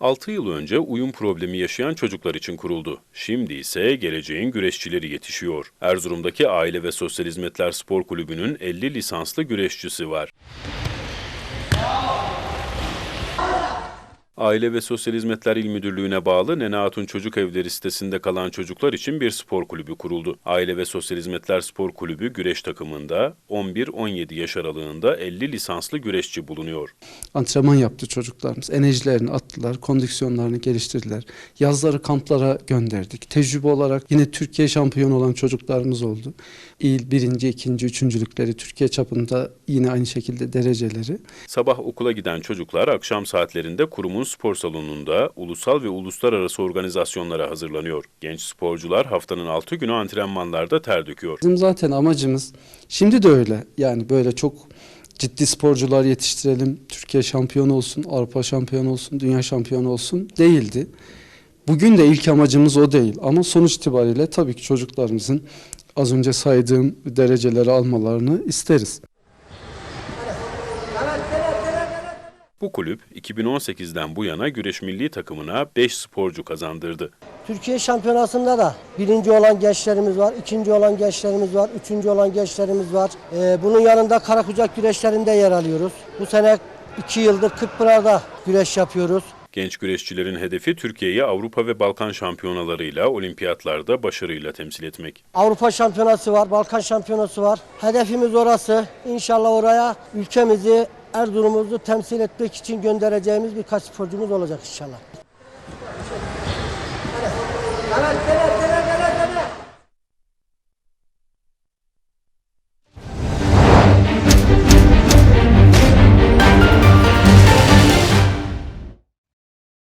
6 yıl önce uyum problemi yaşayan çocuklar için kuruldu. Şimdi ise geleceğin güreşçileri yetişiyor. Erzurum'daki Aile ve Sosyal Hizmetler Spor Kulübü'nün 50 lisanslı güreşçisi var. Aile ve Sosyal Hizmetler İl Müdürlüğü'ne bağlı Nene Hatun Çocuk Evleri sitesinde kalan çocuklar için bir spor kulübü kuruldu. Aile ve Sosyal Hizmetler Spor Kulübü güreş takımında 11-17 yaş aralığında 50 lisanslı güreşçi bulunuyor. antrenman yaptı çocuklarımız. Enerjilerini attılar, kondisyonlarını geliştirdiler. Yazları kamplara gönderdik. Tecrübe olarak yine Türkiye şampiyonu olan çocuklarımız oldu. İl birinci, ikinci, üçüncülükleri, Türkiye çapında yine aynı şekilde dereceleri. Sabah okula giden çocuklar akşam saatlerinde kurumun spor salonunda ulusal ve uluslararası organizasyonlara hazırlanıyor. Genç sporcular haftanın 6 günü antrenmanlarda ter döküyor. Bizim zaten amacımız şimdi de öyle. Yani böyle çok ciddi sporcular yetiştirelim. Türkiye şampiyonu olsun, Avrupa şampiyonu olsun, dünya şampiyonu olsun değildi. Bugün de ilk amacımız o değil ama sonuç itibariyle tabii ki çocuklarımızın az önce saydığım dereceleri almalarını isteriz. Bu kulüp 2018'den bu yana güreş milli takımına 5 sporcu kazandırdı. Türkiye şampiyonasında da birinci olan gençlerimiz var, ikinci olan gençlerimiz var, üçüncü olan gençlerimiz var. Ee, bunun yanında karakucak güreşlerinde yer alıyoruz. Bu sene iki yıldır Kırkpınar'da güreş yapıyoruz. Genç güreşçilerin hedefi Türkiye'yi Avrupa ve Balkan şampiyonalarıyla olimpiyatlarda başarıyla temsil etmek. Avrupa şampiyonası var, Balkan şampiyonası var. Hedefimiz orası. İnşallah oraya ülkemizi, Erzurum'umuzu temsil etmek için göndereceğimiz birkaç sporcumuz olacak inşallah.